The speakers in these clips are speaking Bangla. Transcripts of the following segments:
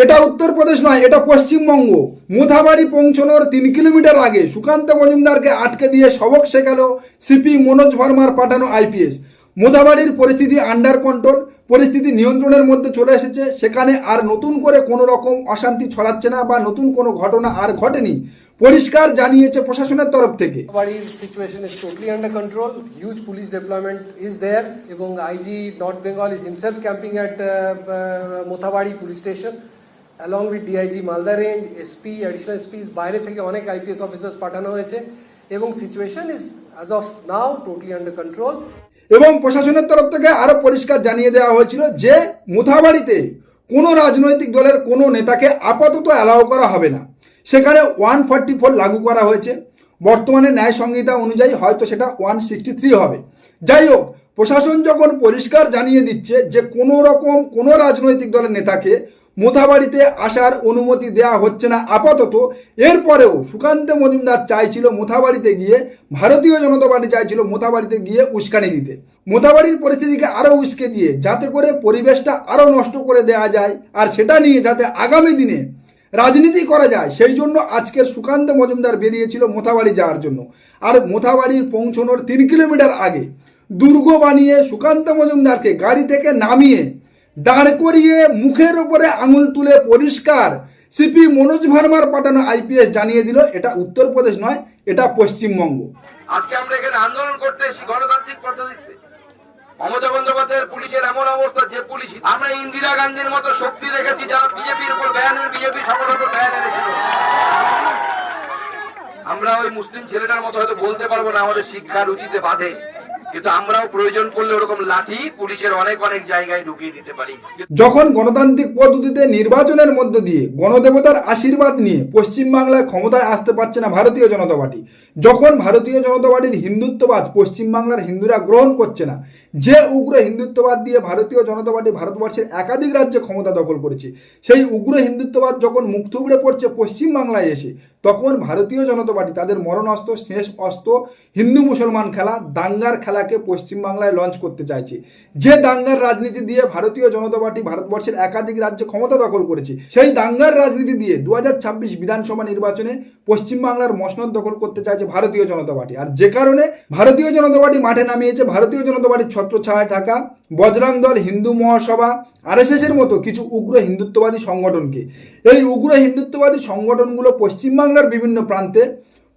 এটা উত্তরপ্রদেশ নয় এটা পশ্চিমবঙ্গ মোথাবাড়ি পৌঁছানোর তিন কিলোমিটার আগে সুকান্ত মজুমদারকে আটকে দিয়ে সবক শেখালো সিপি মনোজ ভার্মার পাঠানো আইপিএস মোথাবাড়ির পরিস্থিতি আন্ডার কন্ট্রোল পরিস্থিতি নিয়ন্ত্রণের মধ্যে চলে এসেছে সেখানে আর নতুন করে কোনো রকম অশান্তি ছড়াচ্ছে না বা নতুন কোনো ঘটনা আর ঘটেনি পরিষ্কার জানিয়েছে প্রশাসনের তরফ থেকে Badi's situation is totally under control. Huge police deployment is there. এবং IG North Bengal is himself camping at uh, uh, Mothabadi along with DIG Malda range, SP, additional SPs বাইরে থেকে অনেক আইপিএস অফিসার্স পাঠানো হয়েছে এবং situation is as of now totally under control এবং প্রশাসনের তরফ থেকে আরও পরিষ্কার জানিয়ে দেওয়া হয়েছিল যে মুথাবাড়িতে কোনো রাজনৈতিক দলের কোনো নেতাকে আপাতত অ্যালাউ করা হবে না। সেখানে ওয়ান ফর্টি ফোর লাগু করা হয়েছে। বর্তমানে ন্যায় সংহিতা অনুযায়ী হয়তো সেটা ওয়ান সিক্সটি থ্রি হবে। যাই হোক প্রশাসন যখন পরিষ্কার জানিয়ে দিচ্ছে যে কোনো রকম কোনো রাজনৈতিক দলের নেতাকে মোথাবাড়িতে আসার অনুমতি দেওয়া হচ্ছে না। আপাতত এরপরেও সুকান্ত মজুমদার চাইছিল মোথাবাড়িতে গিয়ে, ভারতীয় জনতা পার্টি চাইছিল মোথাবাড়িতে গিয়ে উস্কানি দিতে। মোথাবাড়ির পরিস্থিতিকে আরও উস্কে দিয়ে যাতে করে পরিবেশটা আরও নষ্ট করে দেওয়া যায় আর সেটা নিয়ে যাতে আগামী দিনে রাজনীতি করা যায়, সেই জন্য আজকের সুকান্ত মজুমদার বেরিয়েছিল মোথাবাড়ি যাওয়ার জন্য। আর মোথাবাড়ি পৌঁছানোর তিন কিলোমিটার আগে দুর্গ বানিয়ে সুকান্ত মজুমদারকে গাড়ি থেকে নামিয়ে দাঁড় করিয়ে মুখের উপরে আঙুল তুলে পরিষ্কার সিপি মনোজ ভার্মার পাঠানো আইপিএস জানিয়ে দিল, এটা উত্তরপ্রদেশ নয়, এটা পশ্চিমবঙ্গ। আজকে আমরা এখানে আন্দোলন করতে এসেছি, গণতান্ত্রিক পদ্ধতিতে। মমতা বন্দ্যোপাধ্যায়ের পুলিশের এমন অবস্থা, যে পুলিশ আমরা ইন্দিরা গান্ধীর মতো শক্তি রেখেছি, যারা বিজেপির উপর ব্যানের বিজেপি সকলের উপর ব্যান এনেছিল। আমরা ওই মুসলিম ছেলেটার মতো হয়তো বলতে পারব না, আমাদের শিক্ষা রুচিতে বাধে। কিন্তু আমরাও প্রয়োজন ওরকম লাঠি পুলিশের অনেক অনেক জায়গায় ঢুকিয়ে দিতে পারি। যখন গণতান্ত্রিক পদ্ধতিতে নির্বাচনের মধ্য দিয়ে গণদেবতার আশীর্বাদ নিয়ে পশ্চিমবাংলায় ক্ষমতায় আসতে পারছে না ভারতীয় জনতা পার্টি, যখন ভারতীয় জনতা পার্টির হিন্দুত্ববাদ পশ্চিমবাংলার হিন্দুরা গ্রহণ করছে না, যে উগ্র হিন্দুত্ববাদ দিয়ে ভারতীয় জনতা পার্টি ভারতবর্ষের একাধিক রাজ্যে ক্ষমতা দখল করেছে, সেই উগ্র হিন্দুত্ববাদ যখন মুখ থুবড়ে পড়ছে পশ্চিমবাংলায় এসে, তখন ভারতীয় জনতা পার্টি তাদের মরণ অস্ত্র শেষ অস্ত্র, হিন্দু মুসলমান খেলা, দাঙ্গার খেলাকে পশ্চিমবাংলায় লঞ্চ করতে চাইছে। যে দাঙ্গার রাজনীতি দিয়ে ভারতীয় জনতা পার্টি ভারতবর্ষের একাধিক রাজ্যে ক্ষমতা দখল করেছে, সেই দাঙ্গার রাজনীতি দিয়ে দু হাজার ছাব্বিশ বিধানসভা নির্বাচনে পশ্চিমবাংলার মসনদ দখল করতে চাইছে ভারতীয় জনতা পার্টি। আর যে কারণে ভারতীয় জনতা পার্টি মাঠে নামিয়েছে, ভারতীয় জনতা পার্টির ছত্রছায়ায় থাকা বজরাং দল, হিন্দু মহাসভা, আরএসএস এর মতো কিছু উগ্র হিন্দুত্ববাদী সংগঠনকে। এই উগ্র হিন্দুত্ববাদী সংগঠনগুলো পশ্চিমবাংলার বিভিন্ন প্রান্তে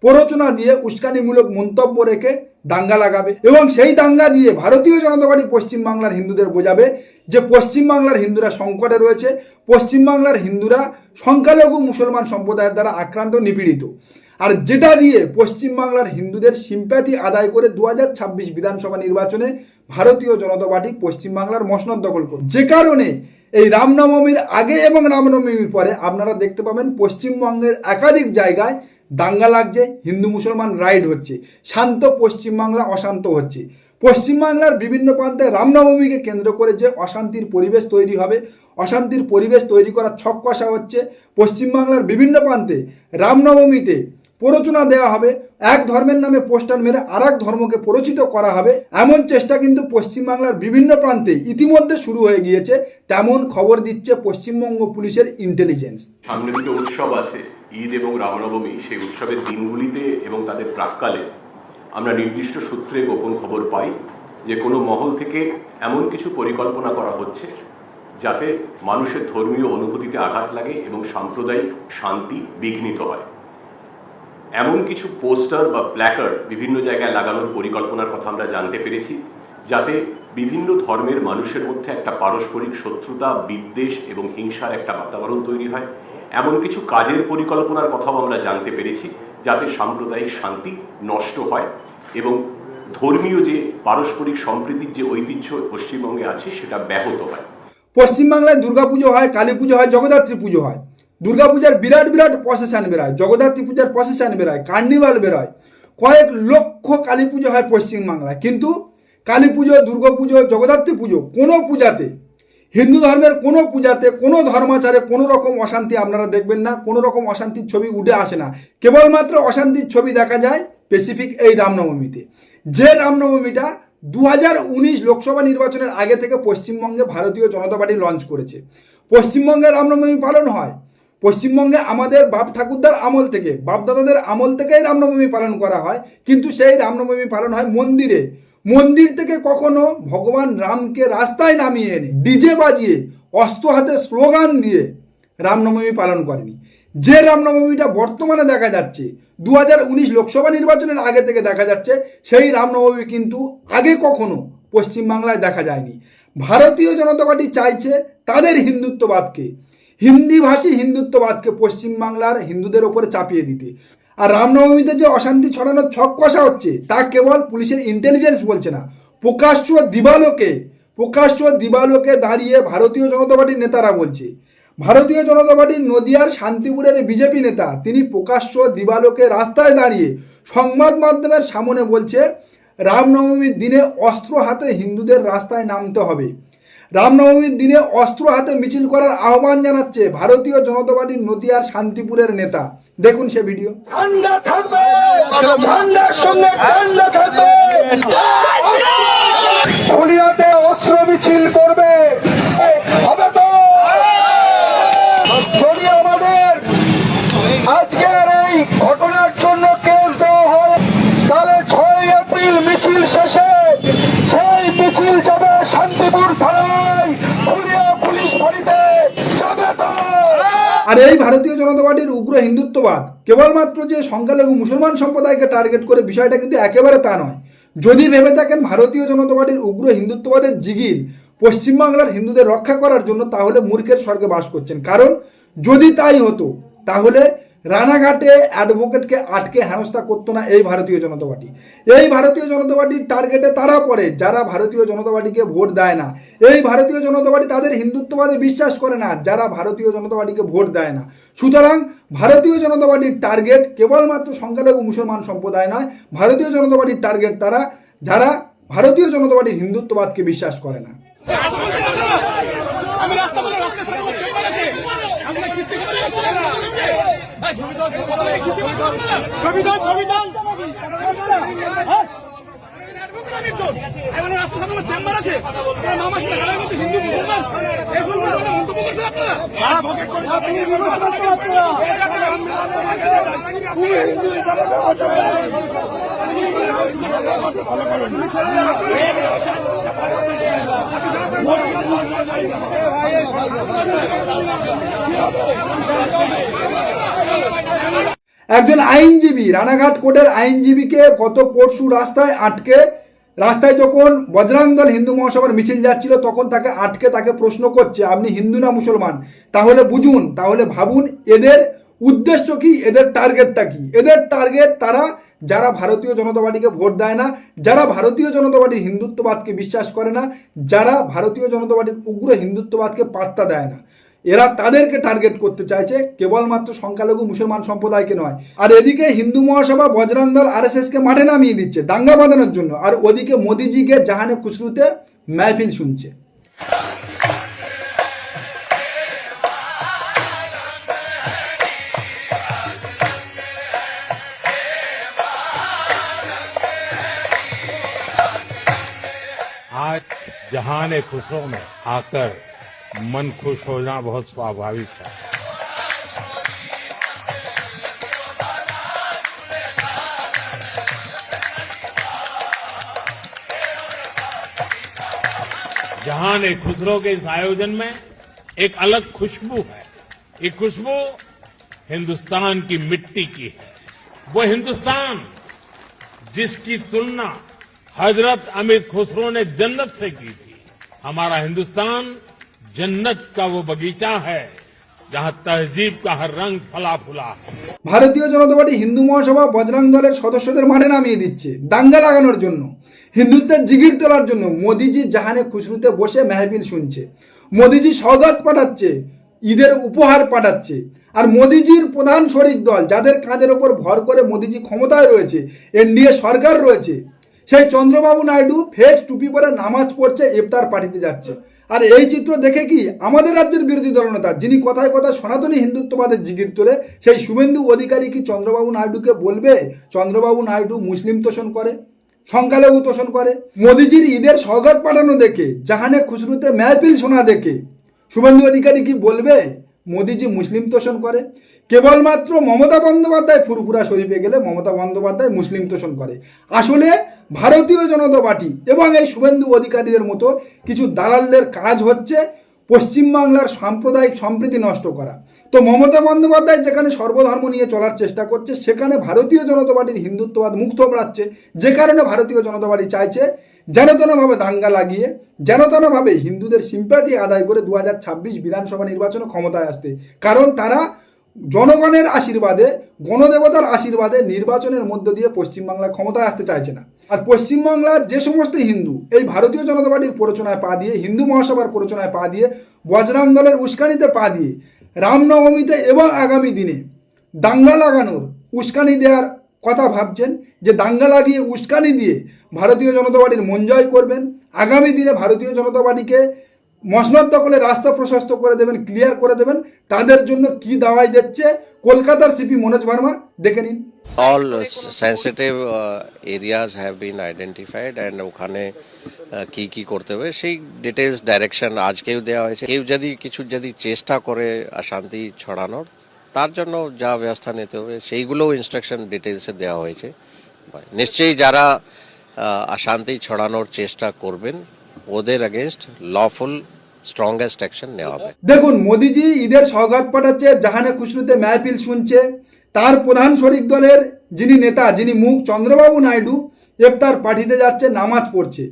প্ররোচনা দিয়ে উস্কানিমূলক মন্তব্য রেখে দাঙ্গা লাগাবে। এবং সেই দাঙ্গা দিয়ে ভারতীয় জনতা পার্টি পশ্চিমবাংলার হিন্দুদের বোঝাবে যে পশ্চিমবাংলার হিন্দুরা সংকটে রয়েছে। পশ্চিমবাংলার হিন্দুরা সংখ্যালঘু মুসলমান সম্প্রদায়ের দ্বারা আক্রান্ত, নিপীড়িত। আর যেটা দিয়ে পশ্চিমবাংলার হিন্দুদের সিম্প্যাথি আদায় করে দু হাজার ছাব্বিশ বিধানসভা নির্বাচনে ভারতীয় জনতা পার্টি পশ্চিমবাংলার মসনদ দখল করবে। যে কারণে এই রামনবমীর আগে এবং রামনবমীর পরে আপনারা দেখতে পাবেন পশ্চিমবঙ্গের একাধিক জায়গায় দাঙ্গা লাগছে, হিন্দু মুসলমান রাইড হচ্ছে, শান্ত পশ্চিমবাংলা অশান্ত হচ্ছে। পশ্চিমবাংলার বিভিন্ন প্রান্তে রামনবমীকে কেন্দ্র করে যে অশান্তির পরিবেশ তৈরি হবে, অশান্তির পরিবেশ তৈরি করার ছক কষা হচ্ছে পশ্চিমবাংলার বিভিন্ন প্রান্তে রামনবমীতে প্ররোচনা দেওয়া হবে, এক ধর্মের নামে পোস্টার মেরে আর ধর্মকে প্ররোচিত করা হবে। এমন চেষ্টা কিন্তু পশ্চিমবাংলার বিভিন্ন প্রান্তে ইতিমধ্যে শুরু হয়ে গিয়েছে, তেমন খবর দিচ্ছে পশ্চিমবঙ্গ পুলিশের ইন্টেলিজেন্স সামনে উৎসব আছে ঈদ এবং রামনবমী সেই উৎসবের দিনগুলিতে এবং তাদের প্রাককালে আমরা নির্দিষ্ট সূত্রে গোপন খবর পাই যে কোনো মহল থেকে এমন কিছু পরিকল্পনা করা হচ্ছে যাতে মানুষের ধর্মীয় অনুভূতিতে আঘাত লাগে এবং সাম্প্রদায়িক শান্তি বিঘ্নিত হয়। এমন কিছু পোস্টার বা প্ল্যাকার বিভিন্ন জায়গায় লাগানোর পরিকল্পনার কথা আমরা জানতে পেরেছি যাতে বিভিন্ন ধর্মের মানুষের মধ্যে একটা পারস্পরিক শত্রুতা, বিদ্বেষ এবং হিংসার একটা বাতাবরণ তৈরি হয়। এমন কিছু কাজের পরিকল্পনার কথাও আমরা জানতে পেরেছি, যাতে সাম্প্রদায়িক শান্তি নষ্ট হয় এবং ধর্মীয় যে পারস্পরিক সম্প্রীতির যে ঐতিহ্য পশ্চিমবঙ্গে আছে, সেটা ব্যাহত হয়। পশ্চিমবাংলায় দুর্গাপুজো হয় কালী পুজো হয়, জগদ্ধাত্রী পুজো হয়। দুর্গাপূজার বিরাট বিরাট প্রসেশন বেরোয়, জগদ্ধাত্রী পূজার প্রসেশন বেরোয় কার্নিভাল বেরোয়। কয়েক লক্ষ কালী পুজো হয় পশ্চিমবাংলায়, কিন্তু কালী পুজো দুর্গাপুজো, জগদ্ধাত্রী পুজো কোনো পূজাতে হিন্দু ধর্মের কোনো পূজাতে, কোনো ধর্মাচারে কোনো রকম অশান্তি আপনারা দেখবেন না, কোনো রকম অশান্তির ছবি উঠে আসে না। কেবলমাত্র অশান্তির ছবি দেখা যায় স্পেসিফিক এই রামনবমীতে। যে রামনবমীটা দু হাজার উনিশ লোকসভা নির্বাচনের আগে থেকে পশ্চিমবঙ্গে ভারতীয় জনতা পার্টি লঞ্চ করেছে। পশ্চিমবঙ্গে রামনবমী পালন হয়। পশ্চিমবঙ্গে আমাদের বাপ ঠাকুরদার আমল থেকে, বাপদাদাদের আমল থেকেই রামনবমী পালন করা হয়। কিন্তু সেই রামনবমী পালন হয় মন্দিরে। মন্দির থেকে কখনো ভগবান রামকে রাস্তায় নামিয়ে এনে ডিজে বাজিয়ে, অস্ত্র হাতে স্লোগান দিয়ে রামনবমী পালন করেনি। যে রামনবমীটা বর্তমানে দেখা যাচ্ছে দু হাজার উনিশ লোকসভা নির্বাচনের আগে থেকে দেখা যাচ্ছে, সেই রামনবমী কিন্তু আগে কখনো পশ্চিমবাংলায় দেখা যায়নি। ভারতীয় জনতা পার্টি চাইছে তাদের হিন্দুত্ববাদকে হিন্দিভাষী হিন্দুত্ববাদকে পশ্চিমবাংলার হিন্দুদের ওপরে চাপিয়ে দিতে। আর রামনবমীতে যে অশান্তি ছড়ানোর ছক কষা হচ্ছে, তা কেবল পুলিশের ইন্টেলিজেন্স বলছে না। প্রকাশ্য দিবালোকে প্রকাশ্য দিবালোকে দাঁড়িয়ে ভারতীয় জনতা পার্টির নেতারা বলছে। ভারতীয় জনতা পার্টির নদিয়ার শান্তিপুরের বিজেপি নেতা, তিনি প্রকাশ্য দিবালোকে রাস্তায় দাঁড়িয়ে সংবাদ মাধ্যমের সামনে বলছে, রামনবমীর দিনে অস্ত্র হাতে হিন্দুদের রাস্তায় নামতে হবে। রামনবমীর দিনে অস্ত্র হাতে মিছিল করার আহ্বান জানাচ্ছে ভারতীয় জনতা পার্টির নদিয়ার শান্তিপুরের নেতা। দেখুন সে ভিডিও। ঠান্ডা থাকবে! ঠান্ডার সঙ্গে ঠান্ডা থাকবে! অস্ত্র মিছিল আর এই ভারতীয় জনতা পার্টির উগ্র হিন্দুত্ববাদ, কেবলমাত্র যে সংখ্যালঘু মুসলমান সম্প্রদায়কে টার্গেট করে বিষয়টা কিন্তু একেবারে তা নয়। যদি ভেবে থাকেন ভারতীয় জনতা পার্টির উগ্র হিন্দুত্ববাদের জিগির পশ্চিমবাংলার হিন্দুদের রক্ষা করার জন্য তাহলে মূর্খের স্বর্গে বাস করছেন। কারণ যদি তাই হতো, তাহলে রানাঘাটে অ্যাডভোকেটকে আটকে হেনস্থা করতো না এই ভারতীয় জনতা পার্টি। এই ভারতীয় জনতা পার্টির টার্গেটে তারা পড়ে, যারা ভারতীয় জনতা পার্টিকে ভোট দেয় না। এই ভারতীয় জনতা পার্টি তাদের হিন্দুত্ববাদে বিশ্বাস করে না, যারা ভারতীয় জনতা পার্টিকে ভোট দেয় না। সুতরাং ভারতীয় জনতা পার্টির টার্গেট কেবলমাত্র সংখ্যালঘু মুসলমান সম্প্রদায় নয়, ভারতীয় জনতা পার্টির টার্গেট তারা, যারা ভারতীয় জনতা পার্টির হিন্দুত্ববাদকে বিশ্বাস করে না। আমি রাস্তা রাস্তা চেম্বার আছে ভাই মামার সাথে হিন্দু মুসলমান এই মন্তব্য করছেন আপনারা একজন আইনজীবী, রানাঘাট কোর্টের আইনজীবীকে গত পরশু রাস্তায় আটকে, রাস্তায় যখন বজরং দল হিন্দু মহাসভার মিছিল যাচ্ছিল, তখন তাকে আটকে তাকে প্রশ্ন করছে, আপনি হিন্দু না মুসলমান? তাহলে বুঝুন, তাহলে ভাবুন, এদের উদ্দেশ্য কি? এদের টার্গেটটা কি? এদের টার্গেট তারা, যারা ভারতীয় জনতা পার্টিকে ভোট দেয় না, যারা ভারতীয় জনতা পার্টির হিন্দুত্ববাদকে বিশ্বাস করে না, যারা ভারতীয় জনতা পার্টির উগ্র হিন্দুত্ববাদকে পাত্তা দেয় না। এরা তাদেরকে টার্গেট করতে চাইছে কেবলমাত্র সংখ্যালঘু মুসলমান সম্প্রদায়কে নয় আর এদিকে হিন্দু মহাসভা বজরং দল আর কে মাঠে নামিয়ে দিচ্ছে দাঙ্গা বাঁধানোর জন্য আর ওদিকে মোদিজিকে জাহানে খুচরুতে মেহফিল শুনছে आज जहान खुशों में आकर मन खुश हो जाना बहुत स्वाभाविक है। जहाँ ने खुसरो के इस आयोजन में एक अलग खुशबू है, ये खुशबू हिंदुस्तान की मिट्टी की है। वो हिंदुस्तान जिसकी तुलना हज़रत अमीर खुसरो ने जन्नत से की थी, हमारा हिंदुस्तान जन्नत का वो बगीचा है जहां तहजीब का हर रंग फला फूला है ভারতীয় জনতা পার্টি হিন্দু মহাসভা বজরং দলের সদস্যদের মাঠে নামিয়ে দিচ্ছে দাঙ্গা লাগানোর জন্য হিন্দুত্বের জিগির তোলার জন্য মোদিজি জাহানে খুচরুতে বসে মেহফিল শুনছে মোদিজি সৌগাত পাঠাচ্ছে ঈদের উপহার পাঠাচ্ছে আর মোদিজির প্রধান শরিক দল যাদের কাঁধের ওপর ভর করে মোদিজি ক্ষমতায় রয়েছে এনডিএ সরকার রয়েছে সেই চন্দ্রবাবু নাইডু ফেজ টুপি পরে নামাজ পড়ছে ইফতার পাঠিতে যাচ্ছে আর এই চিত্র দেখে কি আমাদের রাজ্যের বিরোধী দলনেতা যিনি কথায় কথায় সনাতনী হিন্দুত্ববাদের জিগির তোলে সেই শুভেন্দু অধিকারী কি চন্দ্রবাবু নাইডুকে বলবে? চন্দ্রবাবু নাইডু মুসলিম তোষণ করে সংখ্যালঘু তোষণ করে। মোদিজির ঈদের সৌগাত পাঠানো দেখে জাহানে খুচরুতে মেহফিল শোনা দেখে শুভেন্দু অধিকারী কি বলবে? মোদিজি মুসলিম তোষণ করে। কেবলমাত্র মমতা বন্দ্যোপাধ্যায় ফুরফুরা শরীফে গেলে মমতা বন্দ্যোপাধ্যায় মুসলিম তোষণ করে। আসলে ভারতীয় জনতা পার্টি এবং এই শুভেন্দু অধিকারীদের মতো কিছু দালালদের কাজ হচ্ছে পশ্চিমবাংলার সাম্প্রদায়িক সম্প্রীতি নষ্ট করা। তো মমতা বন্দ্যোপাধ্যায় যেখানে সর্বধর্ম নিয়ে চলার চেষ্টা করছে, সেখানে ভারতীয় জনতা পার্টির হিন্দুত্ববাদ মুখ থোবড়াচ্ছে, যে কারণে ভারতীয় জনতা পার্টি চাইছে যেন তেনভাবে দাঙ্গা লাগিয়ে যেন তেনভাবে হিন্দুদের সিম্প্যাথি আদায় করে দু হাজার ছাব্বিশ বিধানসভা নির্বাচনে ক্ষমতায় আসতে। কারণ তারা জনগণের আশীর্বাদে, গণদেবতার আশীর্বাদে নির্বাচনের মধ্য দিয়ে পশ্চিমবাংলায় ক্ষমতায় আসতে চাইছে না। আর পশ্চিমবাংলার যে সমস্ত হিন্দু, এই ভারতীয় জনতা পার্টির প্ররোচনায় পা দিয়ে, হিন্দু মহাসভার প্ররোচনায় পা দিয়ে বজরাম দলের উস্কানিতে পা দিয়ে, রামনবমীতে এবং আগামী দিনে দাঙ্গা লাগানোর উস্কানি দেওয়ার কথা ভাবছেন, যে দাঙ্গা লাগিয়ে উস্কানি দিয়ে ভারতীয় জনতা পার্টির মন জয় করবেন, আগামী দিনে ভারতীয় জনতা পার্টিকে মসনদ দখলে রাস্তা প্রশস্ত করে দেবেন ক্লিয়ার করে দেবেন। তাদের জন্য কি দাওয়াই যাচ্ছে? কলকাতার সিপি মনোজ ভার্মা দেখে নিন। All uh, sensitive have been identified and ওখানে uh, কি কি করতে হবে? সেই ডিটেলস ডাইরেকশন আজকেও দেওয়া হয়েছে। কেউ যদি কিছু যদি চেষ্টা করে অশান্তি ছড়ানোর তার জন্য যা ব্যবস্থা নিতে হবে সেইগুলোও ইনস্ট্রাকশন ডিটেলসে দেওয়া হয়েছে। নিশ্চয়ই যারা অশান্তি ছড়ানোর চেষ্টা করবেন ওদের অ্যাগেনস্ট লফুল স্ট্রংগেস্ট অ্যাকশন নেওয়া হবে। দেখুন, মোদিজি ঈদের সৌগাত পাঠাচ্ছে, জাহানে খুশরুতে মাহফিল শুনছে। তার প্রধান শরিক দলের যিনি নেতা, যিনি মুখ চন্দ্রবাবু নাইডু, ইফতার পাঠিতে যাচ্ছে, নামাজ পড়ছে।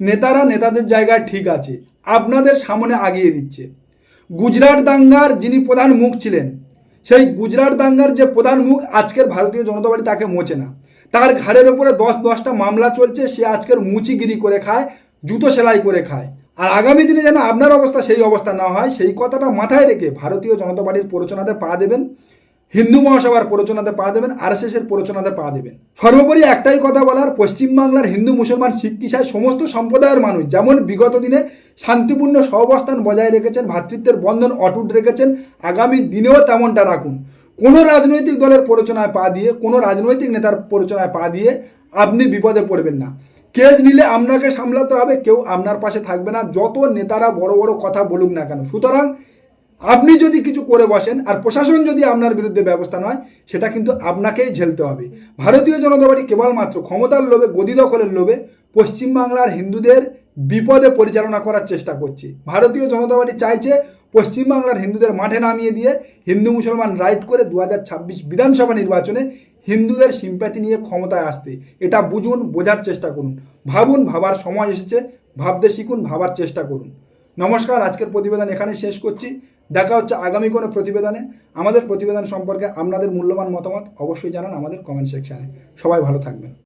নেতারা নেতাদের জায়গায় ঠিক আছে, আপনাদের সামনে আগিয়ে দিচ্ছে। গুজরাট দাঙ্গার যিনি প্রধান মুখ ছিলেন, সেই গুজরাট দাঙ্গার যে প্রধান মুখ আজকের ভারতীয় জনতা পার্টি তাকে মোছে না। তার ঘাড়ের ওপরে দশ দশটা মামলা চলছে, সে আজকের মুচিগিরি করে খায়, জুতো সেলাই করে খায়। আর আগামী দিনে যেন আপনার অবস্থা সেই অবস্থা না হয়, সেই কথাটা মাথায় রেখে ভারতীয় জনতা পার্টির প্ররোচনাতে পা দেবেন, হিন্দু মহাসভার প্ররোচনাতে পা দেবেন আর এস এর প্ররোচনাতে পা দেবেন। সর্বোপরি একটাই কথা বলার, পশ্চিমবাংলার হিন্দু মুসলমান শিখ সমস্ত সম্প্রদায়ের মানুষ যেমন বিগত দিনে শান্তিপূর্ণ সহাবস্থান বজায় রেখেছেন ভ্রাতৃত্বের বন্ধন অটুট রেখেছেন, আগামী দিনেও তেমনটা রাখুন। কোনো রাজনৈতিক দলের প্ররোচনায় পা দিয়ে, কোনো রাজনৈতিক নেতার প্ররোচনায় পা দিয়ে আপনি বিপদে পড়বেন না। কেস নিলে আপনাকে সামলাতে হবে, কেউ আপনার পাশে থাকবে না, যত নেতারা বড় বড় কথা বলুক না কেন। সুতরাং আপনি যদি কিছু করে বসেন, আর প্রশাসন যদি আপনার বিরুদ্ধে ব্যবস্থা নয়, সেটা কিন্তু আপনাকেই ঝেলতে হবে। ভারতীয় জনতা পার্টি কেবলমাত্র ক্ষমতার লোভে, গদি দখলের লোভে পশ্চিমবাংলার হিন্দুদের বিপদে পরিচালনা করার চেষ্টা করছে। ভারতীয় জনতা পার্টি চাইছে পশ্চিমবাংলার হিন্দুদের মাঠে নামিয়ে দিয়ে হিন্দু মুসলমান রাইট করে দু হাজার ছাব্বিশ বিধানসভা নির্বাচনে হিন্দুদের সিম্প্যাথি নিয়ে ক্ষমতায় আসতে। এটা বুঝুন, বোঝার চেষ্টা করুন। ভাবুন, ভাবার সময় এসেছে, ভাবতে শিখুন, ভাবার চেষ্টা করুন। নমস্কার, আজকের প্রতিবেদন এখানে শেষ করছি। দেখা হচ্ছে আগামী কোনো প্রতিবেদনে। আমাদের প্রতিবেদন সম্পর্কে আপনাদের মূল্যবান মতামত অবশ্যই জানান আমাদের কমেন্ট সেকশানে সবাই ভালো থাকবেন।